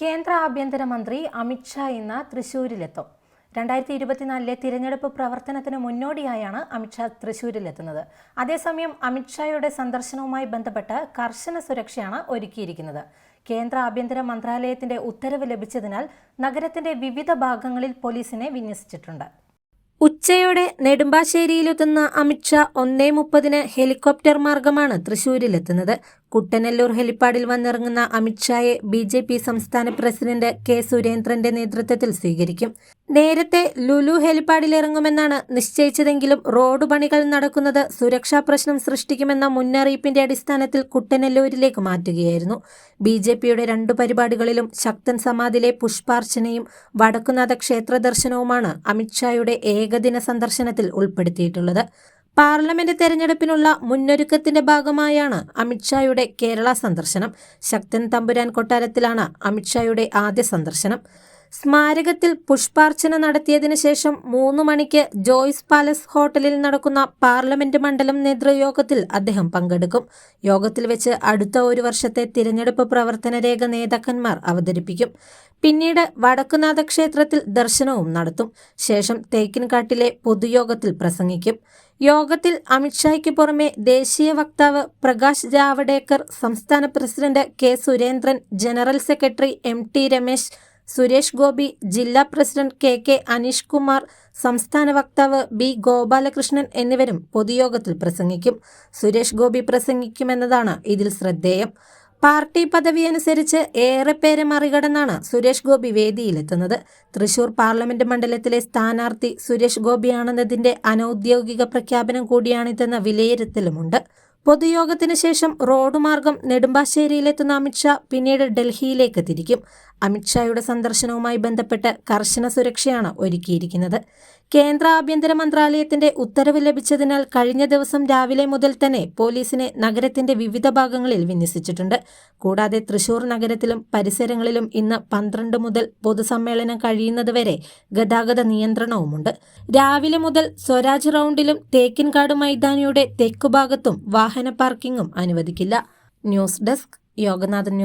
കേന്ദ്ര ആഭ്യന്തരമന്ത്രി അമിത്ഷാ ഇന്ന് തൃശൂരിലെത്തും. രണ്ടായിരത്തി ഇരുപത്തിനാലിലെ തിരഞ്ഞെടുപ്പ് പ്രവർത്തനത്തിന് മുന്നോടിയായാണ് അമിത്ഷാ തൃശൂരിലെത്തുന്നത്. അതേസമയം അമിത്ഷായുടെ സന്ദർശനവുമായി ബന്ധപ്പെട്ട് കർശന സുരക്ഷയാണ് ഒരുക്കിയിരിക്കുന്നത്. കേന്ദ്ര ആഭ്യന്തര മന്ത്രാലയത്തിന്റെ ഉത്തരവ് ലഭിച്ചതിനാൽ നഗരത്തിന്റെ വിവിധ ഭാഗങ്ങളിൽ പോലീസിനെ വിന്യസിച്ചിട്ടുണ്ട്. ഉച്ചയോടെ നെടുമ്പാശ്ശേരിയിലെത്തുന്ന അമിത്ഷാ ഒന്നേ മുപ്പതിന് ഹെലികോപ്റ്റർ മാർഗമാണ് തൃശൂരിലെത്തുന്നത്. കുട്ടനെല്ലൂർ ഹെലിപ്പാഡിൽ വന്നിറങ്ങുന്ന അമിത്ഷായെ ബി ജെ പി സംസ്ഥാന പ്രസിഡന്റ് കെ സുരേന്ദ്രന്റെ നേതൃത്വത്തിൽ സ്വീകരിക്കും. നേരത്തെ ലുലു ഹെലിപ്പാഡിൽ ഇറങ്ങുമെന്നാണ് നിശ്ചയിച്ചതെങ്കിലും റോഡ് പണികൾ നടക്കുന്നത് സുരക്ഷാ പ്രശ്നം സൃഷ്ടിക്കുമെന്ന മുന്നറിയിപ്പിന്റെ അടിസ്ഥാനത്തിൽ കുട്ടനെല്ലൂരിലേക്ക് മാറ്റുകയായിരുന്നു. ബി ജെ പിയുടെ രണ്ടു പരിപാടികളിലും ശക്തൻ സമാധിലെ പുഷ്പാർച്ചനയും വടക്കുനാഥ ക്ഷേത്ര ദർശനവുമാണ് അമിത്ഷായുടെ ഏകദിന സന്ദർശനത്തിൽ ഉൾപ്പെടുത്തിയിട്ടുള്ളത്. പാർലമെന്റ് തെരഞ്ഞെടുപ്പിനുള്ള മുന്നൊരുക്കത്തിന്റെ ഭാഗമായാണ് അമിത്ഷായുടെ കേരള സന്ദർശനം. ശക്തൻ തമ്പുരാൻ കൊട്ടാരത്തിലാണ് അമിത്ഷായുടെ ആദ്യ സന്ദർശനം. സ്മാരകത്തിൽ പുഷ്പാർച്ചന നടത്തിയതിനു ശേഷം മൂന്ന് മണിക്ക് ജോയ്സ് പാലസ് ഹോട്ടലിൽ നടക്കുന്ന പാർലമെന്റ് മണ്ഡലം നേതൃയോഗത്തിൽ അദ്ദേഹം പങ്കെടുക്കും. യോഗത്തിൽ വെച്ച് അടുത്ത ഒരു വർഷത്തെ തിരഞ്ഞെടുപ്പ് പ്രവർത്തന രേഖ നേതാക്കന്മാർ അവതരിപ്പിക്കും. പിന്നീട് വടക്കുനാഥ ക്ഷേത്രത്തിൽ ദർശനവും നടത്തും. ശേഷം തേക്കിൻകാട്ടിലെ പൊതുയോഗത്തിൽ പ്രസംഗിക്കും. യോഗത്തിൽ അമിത്ഷായ്ക്ക് പുറമെ ദേശീയ വക്താവ് പ്രകാശ് ജാവ്ഡേക്കർ സംസ്ഥാന president K Surendran general secretary M T Ramesh Suresh Gopi ജില്ലാ president K K Aneesh Kumar സംസ്ഥാന വക്താവ് ബി ഗോപാലകൃഷ്ണൻ എന്നിവരും പൊതുയോഗത്തിൽ പ്രസംഗിക്കും. സുരേഷ് ഗോപി പ്രസംഗിക്കുമെന്നതാണ് ഇതിൽ ശ്രദ്ധേയം. പാർട്ടി പദവി അനുസരിച്ച് ഏറെ പേരെ മറികടന്നാണ് സുരേഷ് ഗോപി വേദിയിലെത്തുന്നത്. തൃശൂർ പാർലമെന്റ് മണ്ഡലത്തിലെ സ്ഥാനാർത്ഥി സുരേഷ് ഗോപിയാണെന്നതിന്റെ അനൌദ്യോഗിക പ്രഖ്യാപനം കൂടിയാണിതെന്ന വിലയിരുത്തലുമുണ്ട്. പൊതുയോഗത്തിന് ശേഷം റോഡ് മാർഗം നെടുമ്പാശ്ശേരിയിലെത്തുന്ന അമിത്ഷാ പിന്നീട് ഡൽഹിയിലേക്ക് തിരിക്കും അമിത്ഷായുടെ സന്ദർശനവുമായി ബന്ധപ്പെട്ട് കർശന സുരക്ഷയാണ് ഒരുക്കിയിരിക്കുന്നത്. കേന്ദ്ര ആഭ്യന്തര മന്ത്രാലയത്തിന്റെ ഉത്തരവ് ലഭിച്ചതിനാൽ കഴിഞ്ഞ ദിവസം രാവിലെ മുതൽ തന്നെ പോലീസിനെ നഗരത്തിന്റെ വിവിധ ഭാഗങ്ങളിൽ വിന്യസിച്ചിട്ടുണ്ട്. കൂടാതെ തൃശൂർ നഗരത്തിലും പരിസരങ്ങളിലും ഇന്ന് പന്ത്രണ്ട് മുതൽ പൊതുസമ്മേളനം കഴിയുന്നതുവരെ ഗതാഗത നിയന്ത്രണവുമുണ്ട്. രാവിലെ മുതൽ സ്വരാജ് റൗണ്ടിലും തേക്കിൻകാട് മൈതാനിയുടെ തെക്കുഭാഗത്തും വാഹന പാർക്കിംഗും അനുവദിക്കില്ല. News desk Yoganathan